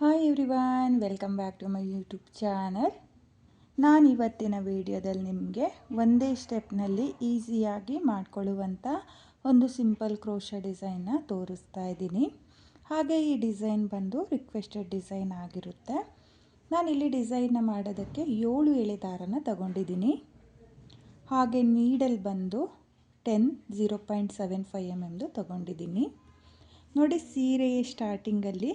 Hi everyone welcome back to my YouTube channel ನಾನು ಇವತ್ತಿನ ವಿಡಿಯೋದಲ್ಲಿ ನಿಮಗೆ ಒಂದೇ ಸ್ಟೆಪ್ನಲ್ಲಿ ಈಸಿಯಾಗಿ ಮಾಡ್ಕೊಳ್ಳುವಂಥ ಒಂದು ಸಿಂಪಲ್ ಕ್ರೋಶ ಡಿಸೈನ್ನ ತೋರಿಸ್ತಾ ಇದ್ದೀನಿ. ಹಾಗೆ ಈ ಡಿಸೈನ್ ಬಂದು ರಿಕ್ವೆಸ್ಟೆಡ್ ಡಿಸೈನ್ ಆಗಿರುತ್ತೆ. ನಾನಿಲ್ಲಿ ಡಿಸೈನ್ನ ಮಾಡೋದಕ್ಕೆ ಏಳು ಎಳೆ ದಾರನ ತಗೊಂಡಿದ್ದೀನಿ. ಹಾಗೆ ನೀಡಲ್ ಬಂದು ten zero point seven five M ಎಮ್ದು ತಗೊಂಡಿದ್ದೀನಿ. ನೋಡಿ ಸೀರೆಯ ಸ್ಟಾರ್ಟಿಂಗಲ್ಲಿ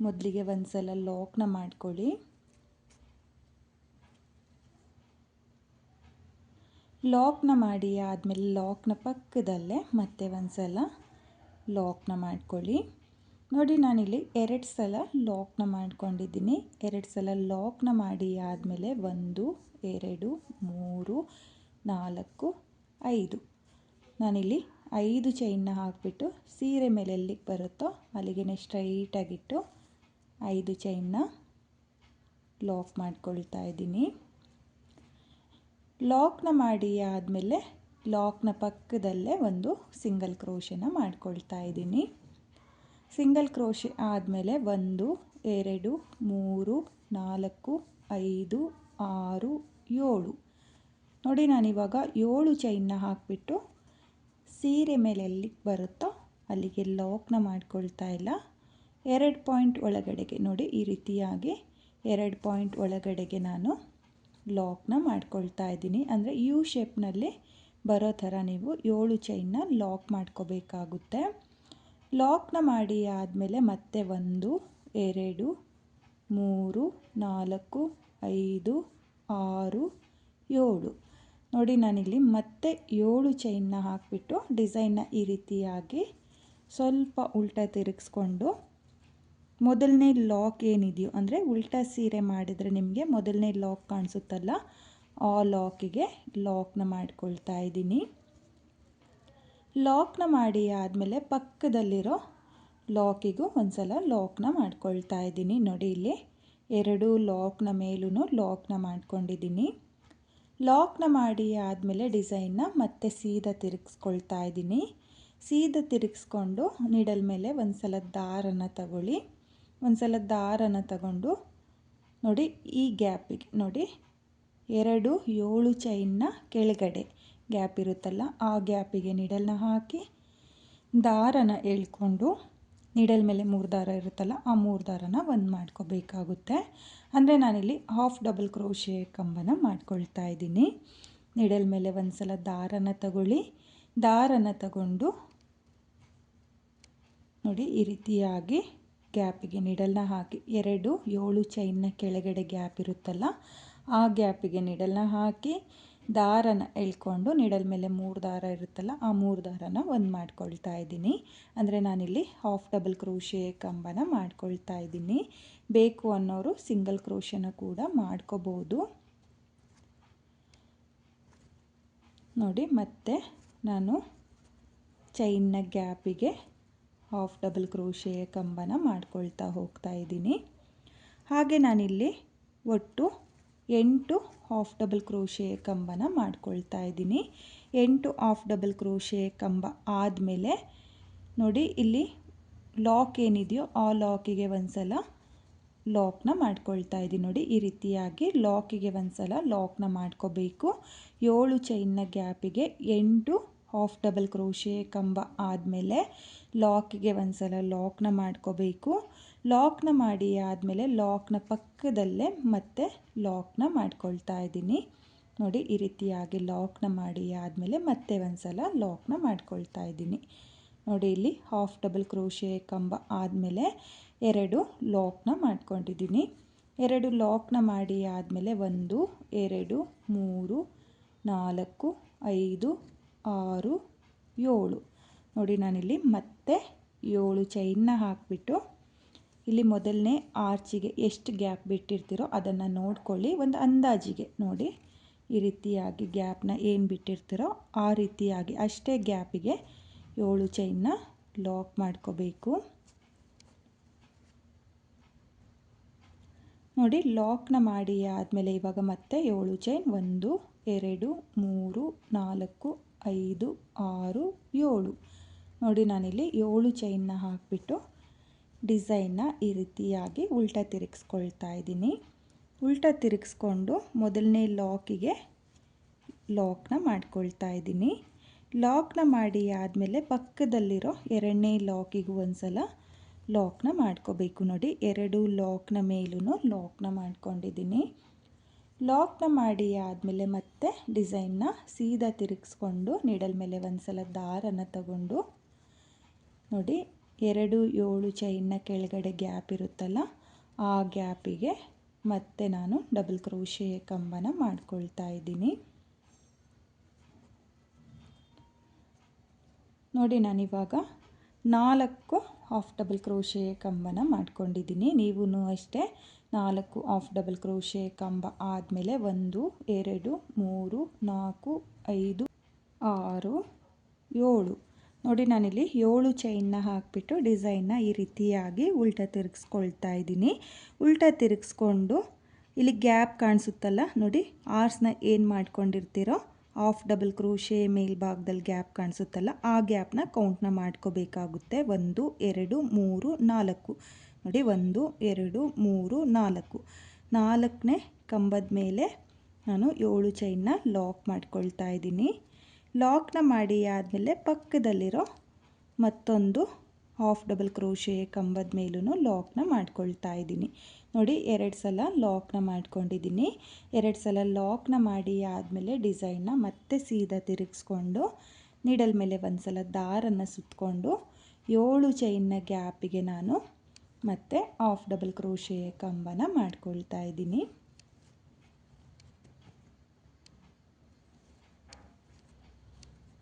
ಮೊದಲಿಗೆ ಒಂದು ಸಲ ಲಾಕ್ನ ಮಾಡ್ಕೊಳ್ಳಿ. ಲಾಕ್ನ ಮಾಡಿ ಆದಮೇಲೆ ಲಾಕ್ನ ಪಕ್ಕದಲ್ಲೇ ಮತ್ತೆ ಒಂದು ಸಲ ಲಾಕ್ನ ಮಾಡ್ಕೊಳ್ಳಿ. ನೋಡಿ ನಾನಿಲ್ಲಿ ಎರಡು ಸಲ ಲಾಕ್ನ ಮಾಡ್ಕೊಂಡಿದ್ದೀನಿ. ಎರಡು ಸಲ ಲಾಕ್ನ ಮಾಡಿ ಆದಮೇಲೆ ಒಂದು, ಎರಡು, ಮೂರು, ನಾಲ್ಕು, ಐದು. ನಾನಿಲ್ಲಿ ಐದು ಚೈನ್ನ ಹಾಕಿಬಿಟ್ಟು ಸೀರೆ ಮೇಲೆ ಎಲ್ಲಿಗೆ ಬರುತ್ತೋ ಅಲ್ಲಿಗೆ ಸ್ಟ್ರೈಟಾಗಿಟ್ಟು ಐದು ಚೈನ್ನ ಲಾಕ್ ಮಾಡ್ಕೊಳ್ತಾ ಇದ್ದೀನಿ. ಲಾಕ್ನ ಮಾಡಿ ಆದಮೇಲೆ ಲಾಕ್ನ ಪಕ್ಕದಲ್ಲೇ ಒಂದು ಸಿಂಗಲ್ ಕ್ರೋಶನ ಮಾಡ್ಕೊಳ್ತಾ ಇದ್ದೀನಿ. ಸಿಂಗಲ್ ಕ್ರೋಶೆ ಆದಮೇಲೆ ಒಂದು, ಎರಡು, ಮೂರು, ನಾಲ್ಕು, ಐದು, ಆರು, ಏಳು. ನೋಡಿ ನಾನಿವಾಗ ಏಳು ಚೈನ್ನ ಹಾಕಿಬಿಟ್ಟು ಸೀರೆ ಮೇಲೆ ಎಲ್ಲಿಗೆ ಬರುತ್ತೋ ಅಲ್ಲಿಗೆ ಲಾಕ್ನ ಮಾಡ್ಕೊಳ್ತಾ ಇಲ್ಲ. ಎರಡು ಪಾಯಿಂಟ್ ಒಳಗಡೆಗೆ ನೋಡಿ, ಈ ರೀತಿಯಾಗಿ ಎರಡು ಪಾಯಿಂಟ್ ಒಳಗಡೆಗೆ ನಾನು ಲಾಕ್ನ ಮಾಡ್ಕೊಳ್ತಾ ಇದ್ದೀನಿ. ಅಂದರೆ ಯು ಶೇಪ್ನಲ್ಲಿ ಬರೋ ಥರ ನೀವು ಏಳು ಚೈನ್ನ ಲಾಕ್ ಮಾಡ್ಕೋಬೇಕಾಗುತ್ತೆ. ಲಾಕ್ನ ಮಾಡಿ ಆದಮೇಲೆ ಮತ್ತೆ ಒಂದು, ಎರಡು, ಮೂರು, ನಾಲ್ಕು, ಐದು, ಆರು, ಏಳು. ನೋಡಿ, ನಾನಿಲ್ಲಿ ಮತ್ತೆ ಏಳು ಚೈನ್ನ ಹಾಕಿಬಿಟ್ಟು ಡಿಸೈನ್ನ ಈ ರೀತಿಯಾಗಿ ಸ್ವಲ್ಪ ಉಲ್ಟ ತಿರುಗಿಸ್ಕೊಂಡು ಮೊದಲನೇ ಲಾಕ್ ಏನಿದೆಯೋ, ಅಂದರೆ ಉಲ್ಟಾ ಸೀರೆ ಮಾಡಿದರೆ ನಿಮಗೆ ಮೊದಲನೇ ಲಾಕ್ ಕಾಣಿಸುತ್ತಲ್ಲ, ಆ ಲಾಕಿಗೆ ಲಾಕ್ನ ಮಾಡ್ಕೊಳ್ತಾ ಇದ್ದೀನಿ. ಲಾಕ್ನ ಮಾಡಿ ಆದಮೇಲೆ ಪಕ್ಕದಲ್ಲಿರೋ ಲಾಕಿಗೂ ಒಂದು ಸಲ ಲಾಕ್ನ ಮಾಡ್ಕೊಳ್ತಾ ಇದ್ದೀನಿ. ನೋಡಿ ಇಲ್ಲಿ ಎರಡು ಲಾಕ್ನ ಮೇಲೂ ಲಾಕ್ನ ಮಾಡ್ಕೊಂಡಿದ್ದೀನಿ. ಲಾಕ್ನ ಮಾಡಿ ಆದಮೇಲೆ ಡಿಸೈನ್ನ ಮತ್ತೆ ಸೀದಾ ತಿರುಗಿಸ್ಕೊಳ್ತಾ ಇದ್ದೀನಿ. ಸೀದಾ ತಿರುಗಿಸ್ಕೊಂಡು ನಿಡಲ್ ಮೇಲೆ ಒಂದು ಸಲ ದಾರನ ತಗೊಳ್ಳಿ. ಒಂದು ಸಲ ದಾರನ ತಗೊಂಡು ನೋಡಿ ಈ ಗ್ಯಾಪಿಗೆ ನೋಡಿ ಎರಡು ಏಳು ಚೈನ್ನ ಕೆಳಗಡೆ ಗ್ಯಾಪ್ ಇರುತ್ತಲ್ಲ ಆ ಗ್ಯಾಪಿಗೆ ನಿಡಲ್ನ ಹಾಕಿ ದಾರನ ಎಳ್ಕೊಂಡು ನಿಡಲ್ ಮೇಲೆ ಮೂರು ದಾರ ಇರುತ್ತಲ್ಲ ಆ ಮೂರು ದಾರನ ಒಂದು ಮಾಡ್ಕೋಬೇಕಾಗುತ್ತೆ. ಅಂದರೆ ನಾನಿಲ್ಲಿ ಹಾಫ್ ಡಬಲ್ ಕ್ರೋಶೆ ಕಂಬನ ಮಾಡ್ಕೊಳ್ತಾ ಇದ್ದೀನಿ. ನಿಡಲ್ ಮೇಲೆ ಒಂದು ಸಲ ದಾರನ ತಗೊಳ್ಳಿ. ದಾರನ ತಗೊಂಡು ನೋಡಿ ಈ ರೀತಿಯಾಗಿ ಗ್ಯಾಪಿಗೆ ನಿಡಲ್ನ ಹಾಕಿ, ಎರಡು ಏಳು ಚೈನ್ನ ಕೆಳಗಡೆ ಗ್ಯಾಪ್ ಇರುತ್ತಲ್ಲ, ಆ ಗ್ಯಾಪಿಗೆ ನಿಡಲ್ನ ಹಾಕಿ ದಾರನ ಎಳ್ಕೊಂಡು ನಿಡಲ್ ಮೇಲೆ ಮೂರು ದಾರ ಇರುತ್ತಲ್ಲ, ಆ ಮೂರು ದಾರನ ಒಂದು ಮಾಡ್ಕೊಳ್ತಾ ಇದ್ದೀನಿ. ಅಂದರೆ ನಾನಿಲ್ಲಿ ಹಾಫ್ ಡಬಲ್ ಕ್ರೋಶೆ ಕಂಬನ ಮಾಡ್ಕೊಳ್ತಾ ಇದ್ದೀನಿ. ಬೇಕು ಅನ್ನೋರು ಸಿಂಗಲ್ ಕ್ರೋಶನ ಕೂಡ ಮಾಡ್ಕೋಬೋದು. ನೋಡಿ, ಮತ್ತೆ ನಾನು ಚೈನ್ನ ಗ್ಯಾಪಿಗೆ ಹಾಫ್ ಡಬಲ್ ಕ್ರೋಶೆಯ ಕಂಬನ ಮಾಡ್ಕೊಳ್ತಾ ಹೋಗ್ತಾ ಇದ್ದೀನಿ. ಹಾಗೆ ನಾನಿಲ್ಲಿ ಒಟ್ಟು ಎಂಟು ಹಾಫ್ ಡಬಲ್ ಕ್ರೋಶೆಯ ಕಂಬನ ಮಾಡ್ಕೊಳ್ತಾ ಇದ್ದೀನಿ. ಎಂಟು ಹಾಫ್ ಡಬಲ್ ಕ್ರೋಶೆಯ ಕಂಬ ಆದಮೇಲೆ ನೋಡಿ ಇಲ್ಲಿ ಲಾಕ್ ಏನಿದೆಯೋ ಆ ಲಾಕಿಗೆ ಒಂದು ಸಲ ಲಾಕ್ನ ಮಾಡ್ಕೊಳ್ತಾ ಇದ್ದೀನಿ. ನೋಡಿ ಈ ರೀತಿಯಾಗಿ ಲಾಕಿಗೆ ಒಂದು ಸಲ ಲಾಕ್ನ ಮಾಡ್ಕೋಬೇಕು. ಏಳು ಚೈನ್ನ ಗ್ಯಾಪಿಗೆ ಎಂಟು ಹಾಫ್ ಡಬಲ್ ಕ್ರೋಶೆ ಕಂಬ ಆದಮೇಲೆ ಲಾಕಿಗೆ ಒಂದು ಸಲ ಲಾಕ್ನ ಮಾಡ್ಕೋಬೇಕು. ಲಾಕ್ನ ಮಾಡಿ ಆದಮೇಲೆ ಲಾಕ್ನ ಪಕ್ಕದಲ್ಲೇ ಮತ್ತೆ ಲಾಕ್ನ ಮಾಡ್ಕೊಳ್ತಾ ಇದ್ದೀನಿ. ನೋಡಿ, ಈ ರೀತಿಯಾಗಿ ಲಾಕ್ನ ಮಾಡಿ ಆದಮೇಲೆ ಮತ್ತೆ ಒಂದು ಸಲ ಲಾಕ್ನ ಮಾಡ್ಕೊಳ್ತಾ ಇದ್ದೀನಿ. ನೋಡಿ, ಇಲ್ಲಿ ಹಾಫ್ ಡಬಲ್ ಕ್ರೋಶೆ ಕಂಬ ಆದಮೇಲೆ ಎರಡು ಲಾಕ್ನ ಮಾಡ್ಕೊಂಡಿದ್ದೀನಿ. ಎರಡು ಲಾಕ್ನ ಮಾಡಿ ಆದಮೇಲೆ ಒಂದು, ಎರಡು, ಮೂರು, ನಾಲ್ಕು, ಐದು ಆರು, ಏಳು. ನೋಡಿ, ನಾನಿಲ್ಲಿ ಮತ್ತೆ ಏಳು ಚೈನ್ನ ಹಾಕಿಬಿಟ್ಟು ಇಲ್ಲಿ ಮೊದಲನೇ ಆರ್ಚಿಗೆ ಎಷ್ಟು ಗ್ಯಾಪ್ ಬಿಟ್ಟಿರ್ತೀರೋ ಅದನ್ನು ನೋಡ್ಕೊಳ್ಳಿ, ಒಂದು ಅಂದಾಜಿಗೆ ನೋಡಿ ಈ ರೀತಿಯಾಗಿ ಗ್ಯಾಪ್ನ ಏನು ಬಿಟ್ಟಿರ್ತೀರೋ ಆ ರೀತಿಯಾಗಿ ಅಷ್ಟೇ ಗ್ಯಾಪಿಗೆ ಏಳು ಚೈನ್ನ ಲಾಕ್ ಮಾಡ್ಕೋಬೇಕು. ನೋಡಿ ಲಾಕ್ನ ಮಾಡಿ ಆದಮೇಲೆ ಇವಾಗ ಮತ್ತೆ ಏಳು ಚೈನ್ ಒಂದು, ಎರಡು, ಮೂರು, ನಾಲ್ಕು ಐದು, ಆರು, ಏಳು. ನೋಡಿ ನಾನಿಲ್ಲಿ ಏಳು ಚೈನ್ನ ಹಾಕಿಬಿಟ್ಟು ಡಿಸೈನ್ನ ಈ ರೀತಿಯಾಗಿ ಉಲ್ಟಾ ತಿರುಗಿಸ್ಕೊಳ್ತಾ ಇದ್ದೀನಿ. ಉಲ್ಟಾ ತಿರುಗಿಸ್ಕೊಂಡು ಮೊದಲನೇ ಲಾಕಿಗೆ ಲಾಕ್ನ ಮಾಡ್ಕೊಳ್ತಾ ಇದ್ದೀನಿ. ಲಾಕ್ನ ಮಾಡಿ ಆದಮೇಲೆ ಪಕ್ಕದಲ್ಲಿರೋ ಎರಡನೇ ಲಾಕಿಗೂ ಒಂದು ಸಲ ಲಾಕ್ನ ಮಾಡ್ಕೋಬೇಕು ನೋಡಿ. ಎರಡು ಲಾಕ್ನ ಮೇಲೂ ಲಾಕ್ನ ಮಾಡ್ಕೊಂಡಿದ್ದೀನಿ. ಲಾಕ್ನ ಮಾಡಿ ಆದಮೇಲೆ ಮತ್ತೆ ಡಿಸೈನ್ನ ಸೀದಾ ತಿರುಗಿಸ್ಕೊಂಡು ನೀಡಲ್ ಮೇಲೆ ಒಂದು ಸಲ ದಾರನ ತಗೊಂಡು ನೋಡಿ ಎರಡು ಏಳು ಚೈನ್ನ ಕೆಳಗಡೆ ಗ್ಯಾಪ್ ಇರುತ್ತಲ್ಲ, ಆ ಗ್ಯಾಪಿಗೆ ಮತ್ತೆ ನಾನು ಡಬಲ್ ಕ್ರೋಶೆ ಕಂಬನ ಮಾಡ್ಕೊಳ್ತಾ ಇದ್ದೀನಿ. ನೋಡಿ ನಾನಿವಾಗ ನಾಲ್ಕು ಹಾಫ್ ಡಬಲ್ ಕ್ರೋಶೆ ಕಂಬನ ಮಾಡ್ಕೊಂಡಿದ್ದೀನಿ. ನೀವು ಅಷ್ಟೇ ನಾಲ್ಕು ಆಫ್ ಡಬಲ್ ಕ್ರೋಶೆ ಕಂಬ ಆದಮೇಲೆ ಒಂದು, ಎರಡು, ಮೂರು, ನಾಲ್ಕು, ಐದು, ಆರು, ಏಳು. ನೋಡಿ ನಾನಿಲ್ಲಿ ಏಳು ಚೈನ್ನ ಹಾಕಿಬಿಟ್ಟು ಡಿಸೈನ್ನ ಈ ರೀತಿಯಾಗಿ ಉಲ್ಟ ತಿರುಗಿಸ್ಕೊಳ್ತಾ ಇದ್ದೀನಿ. ಉಲ್ಟ ತಿರುಗಿಸ್ಕೊಂಡು ಇಲ್ಲಿ ಗ್ಯಾಪ್ ಕಾಣಿಸುತ್ತಲ್ಲ, ನೋಡಿ ಆರ್ಸ್ನ ಏನು ಮಾಡ್ಕೊಂಡಿರ್ತೀರೋ ಆಫ್ ಡಬಲ್ ಕ್ರೋಶೆ ಮೇಲ್ಭಾಗದಲ್ಲಿ ಗ್ಯಾಪ್ ಕಾಣಿಸುತ್ತಲ್ಲ, ಆ ಗ್ಯಾಪ್ನ ಕೌಂಟ್ನ ಮಾಡ್ಕೋಬೇಕಾಗುತ್ತೆ. ಒಂದು, ಎರಡು, ಮೂರು, ನಾಲ್ಕು. ನೋಡಿ, ಒಂದು, ಎರಡು, ಮೂರು, ನಾಲ್ಕು. ನಾಲ್ಕನೇ ಕಂಬದ ಮೇಲೆ ನಾನು ಏಳು ಚೈನ್ನ ಲಾಕ್ ಮಾಡ್ಕೊಳ್ತಾ ಇದ್ದೀನಿ. ಲಾಕ್ನ ಮಾಡಿ ಆದಮೇಲೆ ಪಕ್ಕದಲ್ಲಿರೋ ಮತ್ತೊಂದು ಹಾಫ್ ಡಬಲ್ ಕ್ರೋಶೆ ಕಂಬದ ಮೇಲೂ ಲಾಕ್ನ ಮಾಡ್ಕೊಳ್ತಾ ಇದ್ದೀನಿ. ನೋಡಿ, ಎರಡು ಸಲ ಲಾಕ್ನ ಮಾಡ್ಕೊಂಡಿದ್ದೀನಿ. ಎರಡು ಸಲ ಲಾಕ್ನ ಮಾಡಿ ಆದಮೇಲೆ ಡಿಸೈನ್ನ ಮತ್ತೆ ಸೀದಾ ತಿರುಗಿಸ್ಕೊಂಡು ನೀಡಲ್ ಮೇಲೆ ಒಂದು ಸಲ ದಾರನ್ನು ಸುತ್ತಕೊಂಡು ಏಳು ಚೈನ್ನ ಗ್ಯಾಪಿಗೆ ನಾನು ಮತ್ತೆ ಆಫ್ ಡಬಲ್ ಕ್ರೋಶೆ ಕಂಬನ ಮಾಡ್ಕೊಳ್ತಾ ಇದ್ದೀನಿ.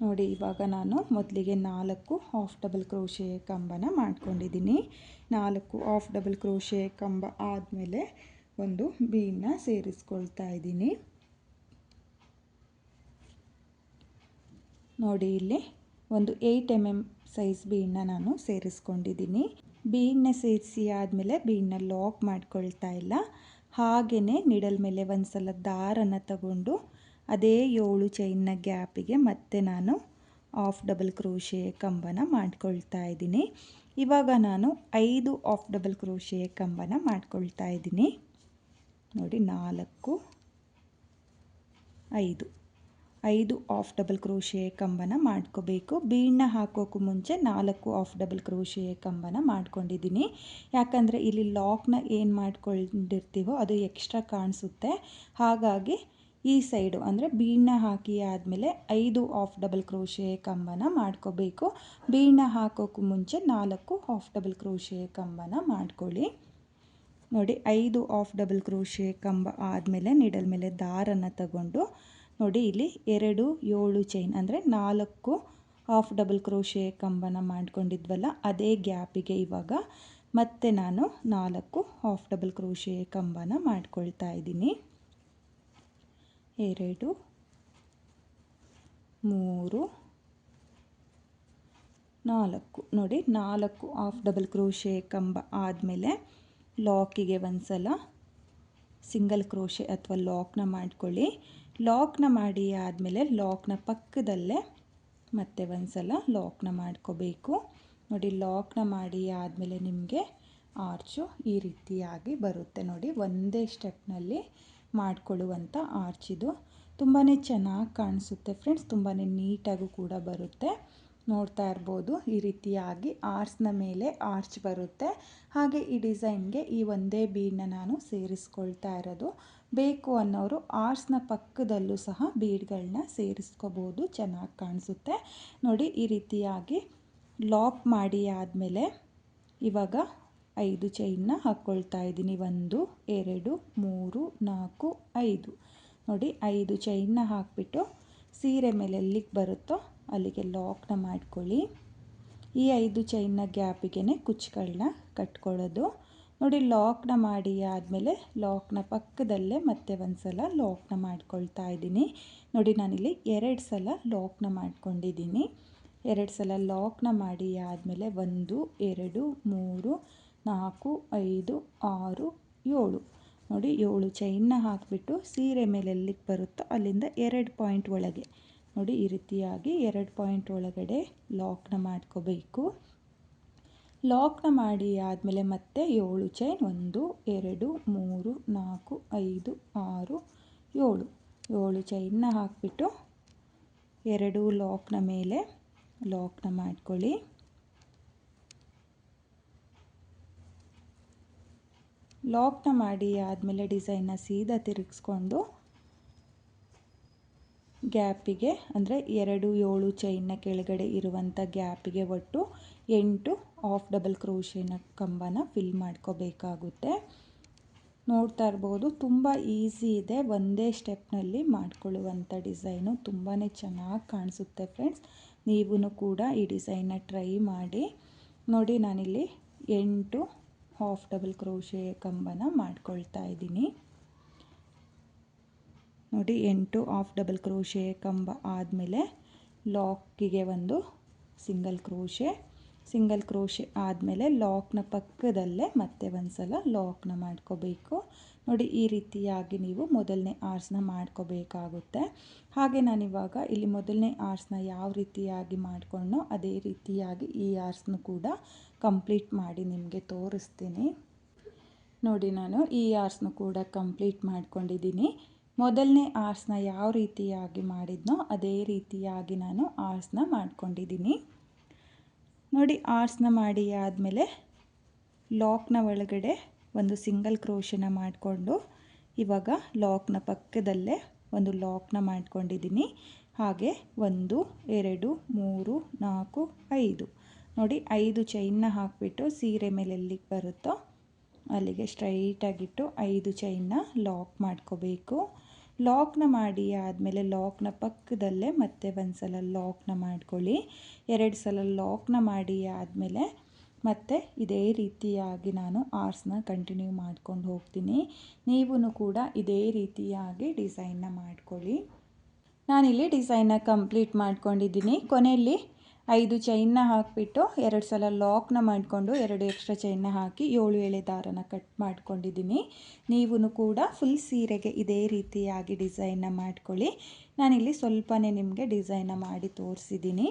ನೋಡಿ, ಇವಾಗ ನಾನು ಮೊದಲಿಗೆ ನಾಲ್ಕು ಹಾಫ್ ಡಬಲ್ ಕ್ರೋಶೆ ಕಂಬನ ಮಾಡ್ಕೊಂಡಿದ್ದೀನಿ. ನಾಲ್ಕು ಹಾಫ್ ಡಬಲ್ ಕ್ರೋಶೆ ಕಂಬ ಆದಮೇಲೆ ಒಂದು ಬೀನ್ನ ಸೇರಿಸ್ಕೊಳ್ತಾ ಇದ್ದೀನಿ. ನೋಡಿ, ಇಲ್ಲಿ ಒಂದು ಏಯ್ಟ್ ಎಂ ಎಂ ಸೈಜ್ ಬೀಡನ್ನ ನಾನು ಸೇರಿಸ್ಕೊಂಡಿದ್ದೀನಿ. ಬೀಡನ್ನ ಸೇರಿಸಿ ಆದಮೇಲೆ ಬೀಡನ್ನ ಲಾಕ್ ಮಾಡ್ಕೊಳ್ತಾ ಇಲ್ಲ. ಹಾಗೆಯೇ ನಿಡಲ್ ಮೇಲೆ ಒಂದು ಸಲ ದಾರನ ತಗೊಂಡು ಅದೇ ಏಳು ಚೈನ್ನ ಗ್ಯಾಪಿಗೆ ಮತ್ತೆ ನಾನು ಆಫ್ ಡಬಲ್ ಕ್ರೋಶೆ ಕಂಬನ ಮಾಡ್ಕೊಳ್ತಾ ಇದ್ದೀನಿ. ಇವಾಗ ನಾನು ಐದು ಆಫ್ ಡಬಲ್ ಕ್ರೋಶೆ ಕಂಬನ ಮಾಡ್ಕೊಳ್ತಾ ಇದ್ದೀನಿ. ನೋಡಿ ನಾಲ್ಕು, ಐದು. ಐದು ಆಫ್ ಡಬಲ್ ಕ್ರೋಶಿಯೇ ಕಂಬನ ಮಾಡ್ಕೋಬೇಕು. ಬೀಡನ್ನ ಹಾಕೋಕ್ಕೂ ಮುಂಚೆ ನಾಲ್ಕು ಆಫ್ ಡಬಲ್ ಕ್ರೋಶಿಯೇ ಕಂಬನ ಮಾಡ್ಕೊಂಡಿದ್ದೀನಿ. ಯಾಕಂದರೆ ಇಲ್ಲಿ ಲಾಕ್ನ ಏನು ಮಾಡ್ಕೊಂಡಿರ್ತೀವೋ ಅದು ಎಕ್ಸ್ಟ್ರಾ ಕಾಣಿಸುತ್ತೆ. ಹಾಗಾಗಿ ಈ ಸೈಡು ಅಂದರೆ ಬೀಡನ್ನ ಹಾಕಿ ಆದಮೇಲೆ ಐದು ಆಫ್ ಡಬಲ್ ಕ್ರೋಷಿಯ ಕಂಬನ ಮಾಡ್ಕೋಬೇಕು. ಬೀಡನ್ನ ಹಾಕೋಕ್ಕೂ ಮುಂಚೆ ನಾಲ್ಕು ಆಫ್ ಡಬಲ್ ಕ್ರೋಶಿಯೇ ಕಂಬನ ಮಾಡ್ಕೊಳ್ಳಿ. ನೋಡಿ, ಐದು ಆಫ್ ಡಬಲ್ ಕ್ರೋಶಿಯೇ ಕಂಬ ಆದಮೇಲೆ, ನಿಡಲ್ ಮೇಲೆ ದಾರನ ತಗೊಂಡು ನೋಡಿ ಇಲ್ಲಿ ಎರಡು ಏಳು ಚೈನ್ ಅಂದರೆ ನಾಲ್ಕು ಹಾಫ್ ಡಬಲ್ ಕ್ರೋಶೆ ಕಂಬನ ಮಾಡ್ಕೊಂಡಿದ್ವಲ್ಲ, ಅದೇ ಗ್ಯಾಪಿಗೆ ಇವಾಗ ಮತ್ತೆ ನಾನು ನಾಲ್ಕು ಹಾಫ್ ಡಬಲ್ ಕ್ರೋಶೆ ಕಂಬನ ಮಾಡ್ಕೊಳ್ತಾ ಇದ್ದೀನಿ. ಎರಡು, ಮೂರು, ನಾಲ್ಕು. ನೋಡಿ ನಾಲ್ಕು ಹಾಫ್ ಡಬಲ್ ಕ್ರೋಶೆ ಕಂಬ ಆದಮೇಲೆ ಲಾಕಿಗೆ ಒಂದು ಸಲ ಸಿಂಗಲ್ ಕ್ರೋಶೆ ಅಥವಾ ಲಾಕ್ನ ಮಾಡ್ಕೊಳ್ಳಿ. ಲಾಕ್ನ ಮಾಡಿ ಆದಮೇಲೆ ಲಾಕ್ನ ಪಕ್ಕದಲ್ಲೇ ಮತ್ತೆ ಒಂದು ಸಲ ಲಾಕ್ನ ಮಾಡ್ಕೋಬೇಕು. ನೋಡಿ ಲಾಕ್ನ ಮಾಡಿ ಆದಮೇಲೆ ನಿಮಗೆ ಆರ್ಚು ಈ ರೀತಿಯಾಗಿ ಬರುತ್ತೆ. ನೋಡಿ, ಒಂದೇ ಸ್ಟೆಪ್ನಲ್ಲಿ ಮಾಡಿಕೊಳ್ಳುವಂಥ ಆರ್ಚ್ ಇದು. ತುಂಬಾ ಚೆನ್ನಾಗಿ ಕಾಣಿಸುತ್ತೆ ಫ್ರೆಂಡ್ಸ್ ತುಂಬಾ ನೀಟಾಗೂ ಕೂಡ ಬರುತ್ತೆ. ನೋಡ್ತಾ ಇರ್ಬೋದು, ಈ ರೀತಿಯಾಗಿ ಆರ್ಚ್ನ ಮೇಲೆ ಆರ್ಚ್ ಬರುತ್ತೆ. ಹಾಗೆ ಈ ಡಿಸೈನ್ಗೆ ಈ ಒಂದೇ ಬೀಡನ್ನ ನಾನು ಸೇರಿಸ್ಕೊಳ್ತಾ ಇರೋದು. ಬೇಕು ಅನ್ನೋರು ಆರ್ಟ್ಸ್ನ ಪಕ್ಕದಲ್ಲೂ ಸಹ ಬೀಡ್ಗಳನ್ನ ಸೇರಿಸ್ಕೋಬೋದು, ಚೆನ್ನಾಗಿ ಕಾಣಿಸುತ್ತೆ. ನೋಡಿ, ಈ ರೀತಿಯಾಗಿ ಲಾಕ್ ಮಾಡಿ ಆದಮೇಲೆ ಇವಾಗ ಐದು ಚೈನ್ನ ಹಾಕ್ಕೊಳ್ತಾ ಇದ್ದೀನಿ. ಒಂದು, ಎರಡು, ಮೂರು, ನಾಲ್ಕು, ಐದು. ನೋಡಿ, ಐದು ಚೈನ್ನ ಹಾಕಿಬಿಟ್ಟು ಸೀರೆ ಮೇಲೆ ಎಲ್ಲಿಗೆ ಬರುತ್ತೋ ಅಲ್ಲಿಗೆ ಲಾಕ್ನ ಮಾಡ್ಕೊಳ್ಳಿ. ಈ ಐದು ಚೈನ್ನ ಗ್ಯಾಪಿಗೆ ಕುಚ್ಚುಗಳನ್ನ ಕಟ್ಕೊಳ್ಳೋದು. ನೋಡಿ ಲಾಕ್ನ ಮಾಡಿ ಆದಮೇಲೆ ಲಾಕ್ನ ಪಕ್ಕದಲ್ಲೇ ಮತ್ತೆ ಒಂದು ಸಲ ಲಾಕ್ನ ಮಾಡ್ಕೊಳ್ತಾ ಇದ್ದೀನಿ. ನೋಡಿ, ನಾನಿಲ್ಲಿ ಎರಡು ಸಲ ಲಾಕ್ನ ಮಾಡ್ಕೊಂಡಿದ್ದೀನಿ. ಎರಡು ಸಲ ಲಾಕ್ನ ಮಾಡಿ ಆದಮೇಲೆ ಒಂದು, ಎರಡು, ಮೂರು, ನಾಲ್ಕು, ಐದು, ಆರು, ಏಳು. ನೋಡಿ, ಏಳು ಚೈನ್ನ ಹಾಕಿಬಿಟ್ಟು ಸೀರೆ ಮೇಲೆ ಎಲ್ಲಿಗೆ ಬರುತ್ತೋ ಅಲ್ಲಿಂದ ಎರಡು ಪಾಯಿಂಟ್ ಒಳಗೆ. ನೋಡಿ, ಈ ರೀತಿಯಾಗಿ ಎರಡು ಪಾಯಿಂಟ್ ಒಳಗಡೆ ಲಾಕ್ನ ಮಾಡ್ಕೋಬೇಕು. ಲಾಕ್ನ ಮಾಡಿ ಆದಮೇಲೆ ಮತ್ತೆ ಏಳು ಚೈನ್, ಒಂದು, ಎರಡು, ಮೂರು, ನಾಲ್ಕು, ಐದು, ಆರು, ಏಳು. ಏಳು ಚೈನ್ನ ಹಾಕಿಬಿಟ್ಟು ಎರಡು ಲಾಕ್ನ ಮೇಲೆ ಲಾಕ್ನ ಮಾಡ್ಕೊಳ್ಳಿ. ಲಾಕ್ನ ಮಾಡಿ ಆದಮೇಲೆ ಡಿಸೈನ್ನ ಸೀದಾ ತಿರುಗಿಸ್ಕೊಂಡು ಗ್ಯಾಪಿಗೆ, ಅಂದರೆ ಎರಡು ಏಳು ಚೈನ್ನ ಕೆಳಗಡೆ ಇರುವಂಥ ಗ್ಯಾಪಿಗೆ ಒಟ್ಟು ಎಂಟು ಆಫ್ ಡಬಲ್ ಕ್ರೋಶಿನ ಕಂಬನ ಫಿಲ್ ಮಾಡ್ಕೋಬೇಕಾಗುತ್ತೆ. ನೋಡ್ತಾ ಇರ್ಬೋದು, ತುಂಬ ಈಸಿ ಇದೆ. ಒಂದೇ ಸ್ಟೆಪ್ನಲ್ಲಿ ಮಾಡ್ಕೊಳ್ಳುವಂಥ ಡಿಸೈನು ತುಂಬಾ ಚೆನ್ನಾಗಿ ಕಾಣಿಸುತ್ತೆ ಫ್ರೆಂಡ್ಸ್ ನೀವೂ ಕೂಡ ಈ ಡಿಸೈನ್ನ ಟ್ರೈ ಮಾಡಿ. ನೋಡಿ, ನಾನಿಲ್ಲಿ ಎಂಟು ಹಾಫ್ ಡಬಲ್ ಕ್ರೋಶೆ ಕಂಬನ ಮಾಡ್ಕೊಳ್ತಾ ಇದ್ದೀನಿ. ನೋಡಿ, ಎಂಟು ಆಫ್ ಡಬಲ್ ಕ್ರೋಶೆ ಕಂಬ ಆದಮೇಲೆ ಲಾಕಿಗೆ ಒಂದು ಸಿಂಗಲ್ ಕ್ರೋಶೆ ಸಿಂಗಲ್ ಕ್ರೋಶಿ ಆದಮೇಲೆ ಲಾಕ್ನ ಪಕ್ಕದಲ್ಲೇ ಮತ್ತೆ ಒಂದು ಸಲ ಲಾಕ್ನ ಮಾಡ್ಕೋಬೇಕು. ನೋಡಿ, ಈ ರೀತಿಯಾಗಿ ನೀವು ಮೊದಲನೇ ಆರ್ಸ್ನ ಮಾಡ್ಕೋಬೇಕಾಗುತ್ತೆ. ಹಾಗೆ ನಾನಿವಾಗ ಇಲ್ಲಿ ಮೊದಲನೇ ಆರ್ಸ್ನ ಯಾವ ರೀತಿಯಾಗಿ ಮಾಡಿಕೊಂಡೋ ಅದೇ ರೀತಿಯಾಗಿ ಈ ಆರ್ಸ್ನ ಕೂಡ ಕಂಪ್ಲೀಟ್ ಮಾಡಿ ನಿಮಗೆ ತೋರಿಸ್ತೀನಿ. ನೋಡಿ, ನಾನು ಈ ಆರ್ಸ್ನ ಕೂಡ ಕಂಪ್ಲೀಟ್ ಮಾಡ್ಕೊಂಡಿದ್ದೀನಿ. ಮೊದಲನೇ ಆರ್ಸ್ನ ಯಾವ ರೀತಿಯಾಗಿ ಮಾಡಿದ್ನೋ ಅದೇ ರೀತಿಯಾಗಿ ನಾನು ಆರ್ಸ್ನ ಮಾಡ್ಕೊಂಡಿದ್ದೀನಿ. ನೋಡಿ ಆರ್ಸ್ನ ಮಾಡಿ ಆದಮೇಲೆ ಲಾಕ್ನ ಒಳಗಡೆ ಒಂದು ಸಿಂಗಲ್ ಕ್ರೋಶನ ಮಾಡಿಕೊಂಡು ಇವಾಗ ಲಾಕ್ನ ಪಕ್ಕದಲ್ಲೇ ಒಂದು ಲಾಕ್ನ ಮಾಡ್ಕೊಂಡಿದ್ದೀನಿ. ಹಾಗೆ ಒಂದು, ಎರಡು, ಮೂರು, ನಾಲ್ಕು, ಐದು. ನೋಡಿ, ಐದು ಚೈನ್ನ ಹಾಕಿಬಿಟ್ಟು ಸೀರೆ ಮೇಲೆ ಎಲ್ಲಿಗೆ ಬರುತ್ತೋ ಅಲ್ಲಿಗೆ ಸ್ಟ್ರೈಟಾಗಿಟ್ಟು ಐದು ಚೈನ್ನ ಲಾಕ್ ಮಾಡ್ಕೋಬೇಕು. ಲಾಕ್ನ ಮಾಡಿ ಆದಮೇಲೆ ಲಾಕ್ನ ಪಕ್ಕದಲ್ಲೇ ಮತ್ತೆ ಒಂದು ಸಲ ಲಾಕ್ನ ಮಾಡ್ಕೊಳ್ಳಿ. ಎರಡು ಸಲ ಲಾಕ್ನ ಮಾಡಿ ಆದಮೇಲೆ ಮತ್ತೆ ಇದೇ ರೀತಿಯಾಗಿ ನಾನು ಆರ್ಸ್ನ ಕಂಟಿನ್ಯೂ ಮಾಡ್ಕೊಂಡು ಹೋಗ್ತೀನಿ. ನೀವೂ ಕೂಡ ಇದೇ ರೀತಿಯಾಗಿ ಡಿಸೈನ್ನ ಮಾಡ್ಕೊಳ್ಳಿ. ನಾನಿಲ್ಲಿ ಡಿಸೈನ್ನ ಕಂಪ್ಲೀಟ್ ಮಾಡ್ಕೊಂಡಿದ್ದೀನಿ. ಕೊನೆಯಲ್ಲಿ ಐದು ಚೈನ್ನ ಹಾಕಿಬಿಟ್ಟು ಎರಡು ಸಲ ಲಾಕ್ನ ಮಾಡಿಕೊಂಡು ಎರಡು ಎಕ್ಸ್ಟ್ರಾ ಚೈನ್ನ ಹಾಕಿ ಏಳು ಎಳೆ ದಾರನ ಕಟ್ ಮಾಡ್ಕೊಂಡಿದ್ದೀನಿ. ನೀವು ಕೂಡ ಫುಲ್ ಸೀರೆಗೆ ಇದೇ ರೀತಿಯಾಗಿ ಡಿಸೈನ್ನ ಮಾಡ್ಕೊಳ್ಳಿ. ನಾನಿಲ್ಲಿ ಸ್ವಲ್ಪನೇ ನಿಮಗೆ ಡಿಸೈನ್ನ ಮಾಡಿ ತೋರಿಸಿದ್ದೀನಿ.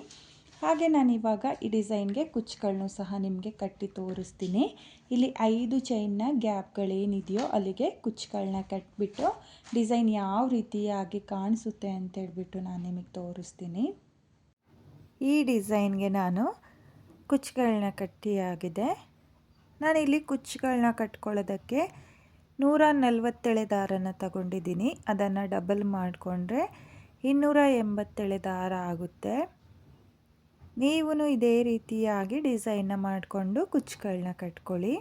ಹಾಗೆ ನಾನಿವಾಗ ಈ ಡಿಸೈನ್ಗೆ ಕುಚ್ಚುಗಳನ್ನೂ ಸಹ ನಿಮಗೆ ಕಟ್ಟಿ ತೋರಿಸ್ತೀನಿ. ಇಲ್ಲಿ ಐದು ಚೈನ್ನ ಗ್ಯಾಪ್ಗಳೇನಿದೆಯೋ ಅಲ್ಲಿಗೆ ಕುಚ್ಚುಗಳನ್ನ ಕಟ್ಬಿಟ್ಟು ಡಿಸೈನ್ ಯಾವ ರೀತಿಯಾಗಿ ಕಾಣಿಸುತ್ತೆ ಅಂತೇಳ್ಬಿಟ್ಟು ನಾನು ನಿಮಗೆ ತೋರಿಸ್ತೀನಿ. ಈ ಡಿಸೈನ್ಗೆ ನಾನು ಕುಚ್ಚುಗಳನ್ನ ಕಟ್ಟಿಯಾಗಿದೆ ನಾನಿಲ್ಲಿ ಕುಚ್ಚುಗಳನ್ನ ಕಟ್ಕೊಳ್ಳೋದಕ್ಕೆ ನೂರ ನಲ್ವತ್ತೆಳೆ ದಾರನ ತಗೊಂಡಿದ್ದೀನಿ. ಅದನ್ನು ಡಬಲ್ ಮಾಡಿಕೊಂಡ್ರೆ ಇನ್ನೂರ ಎಂಬತ್ತೆಳೆ ದಾರ ಆಗುತ್ತೆ. ನೀವು ಇದೇ ರೀತಿಯಾಗಿ ಡಿಸೈನ್ನ ಮಾಡಿಕೊಂಡು ಕುಚ್ಚುಗಳನ್ನ ಕಟ್ಕೊಳ್ಳಿ.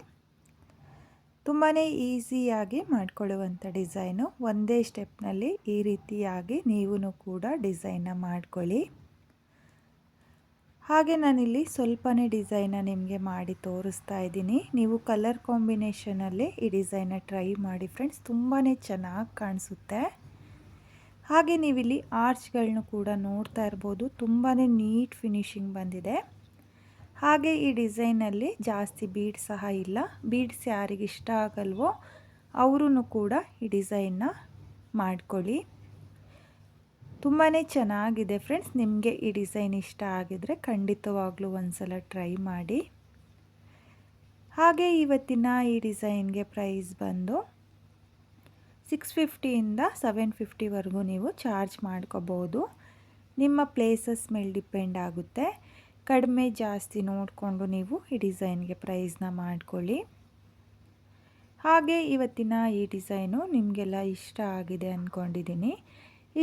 ತುಂಬಾ ಈಸಿಯಾಗಿ ಮಾಡಿಕೊಳ್ಳುವಂಥ ಡಿಸೈನು. ಒಂದೇ ಸ್ಟೆಪ್ನಲ್ಲಿ ಈ ರೀತಿಯಾಗಿ ನೀವು ಕೂಡ ಡಿಸೈನ್ನ ಮಾಡ್ಕೊಳ್ಳಿ. ಹಾಗೆ ನಾನಿಲ್ಲಿ ಸ್ವಲ್ಪನೇ ಡಿಸೈನ ನಿಮಗೆ ಮಾಡಿ ತೋರಿಸ್ತಾ ಇದ್ದೀನಿ. ನೀವು ಕಲರ್ ಕಾಂಬಿನೇಷನಲ್ಲಿ ಈ ಡಿಸೈನ ಟ್ರೈ ಮಾಡಿ ಫ್ರೆಂಡ್ಸ್ ತುಂಬಾ ಚೆನ್ನಾಗಿ ಕಾಣಿಸುತ್ತೆ. ಹಾಗೆ ನೀವಿಲ್ಲಿ ಆರ್ಚ್ಗಳನ್ನೂ ಕೂಡ ನೋಡ್ತಾ ಇರ್ಬೋದು ತುಂಬಾ ನೀಟ್ ಫಿನಿಶಿಂಗ್ ಬಂದಿದೆ. ಹಾಗೆ ಈ ಡಿಸೈನಲ್ಲಿ ಜಾಸ್ತಿ ಬೀಡ್ ಸಹ ಇಲ್ಲ. ಬೀಡ್ಸ್ ಯಾರಿಗೆ ಇಷ್ಟ ಆಗಲ್ವೋ ಅವರೂ ಕೂಡ ಈ ಡಿಸೈನ್ನ ಮಾಡ್ಕೊಳ್ಳಿ. ತುಂಬಾ ಚೆನ್ನಾಗಿದೆ ಫ್ರೆಂಡ್ಸ್. ನಿಮಗೆ ಈ ಡಿಸೈನ್ ಇಷ್ಟ ಆಗಿದರೆ ಖಂಡಿತವಾಗ್ಲೂ ಒಂದ್ಸಲ ಟ್ರೈ ಮಾಡಿ. ಹಾಗೆ ಇವತ್ತಿನ ಈ ಡಿಸೈನ್ಗೆ ಪ್ರೈಸ್ ಬಂದು ಸಿಕ್ಸ್ ಫಿಫ್ಟಿಯಿಂದ ಸೆವೆನ್ ಫಿಫ್ಟಿವರೆಗೂ ನೀವು ಚಾರ್ಜ್ ಮಾಡ್ಕೋಬೋದು. ನಿಮ್ಮ ಪ್ಲೇಸಸ್ ಮೇಲೆ ಡಿಪೆಂಡ್ ಆಗುತ್ತೆ. ಕಡಿಮೆ ಜಾಸ್ತಿ ನೋಡಿಕೊಂಡು ನೀವು ಈ ಡಿಸೈನ್ಗೆ ಪ್ರೈಸ್ನ ಮಾಡ್ಕೊಳ್ಳಿ. ಹಾಗೆ ಇವತ್ತಿನ ಈ ಡಿಸೈನು ನಿಮಗೆಲ್ಲ ಇಷ್ಟ ಆಗಿದೆ ಅಂದ್ಕೊಂಡಿದ್ದೀನಿ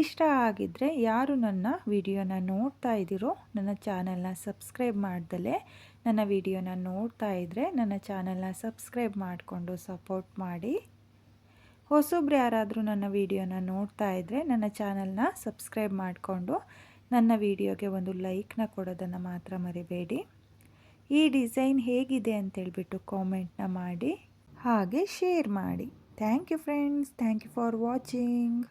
ಇಷ್ಟ ಆಗಿದ್ದರೆ ಯಾರು ನನ್ನ ವಿಡಿಯೋನ ನೋಡ್ತಾ ಇದ್ದೀರೋ ನನ್ನ ಚಾನಲ್ನ ಸಬ್ಸ್ಕ್ರೈಬ್ ಮಾಡ್ದಲೇ ನನ್ನ ವಿಡಿಯೋನ ನೋಡ್ತಾ ಇದ್ದರೆ ನನ್ನ ಚಾನಲ್ನ ಸಬ್ಸ್ಕ್ರೈಬ್ ಮಾಡಿಕೊಂಡು ಸಪೋರ್ಟ್ ಮಾಡಿ. ಹೊಸೊಬ್ರು ಯಾರಾದರೂ ನನ್ನ ವಿಡಿಯೋನ ನೋಡ್ತಾ ಇದ್ದರೆ ನನ್ನ ಚಾನಲ್ನ ಸಬ್ಸ್ಕ್ರೈಬ್ ಮಾಡಿಕೊಂಡು ನನ್ನ ವಿಡಿಯೋಗೆ ಒಂದು ಲೈಕ್ನ ಕೊಡೋದನ್ನು ಮಾತ್ರ ಮರಿಬೇಡಿ. ಈ ಡಿಸೈನ್ ಹೇಗಿದೆ ಅಂತೇಳ್ಬಿಟ್ಟು ಕಾಮೆಂಟ್ನ ಮಾಡಿ ಹಾಗೆ ಶೇರ್ ಮಾಡಿ. Thank you friends, thank you for watching.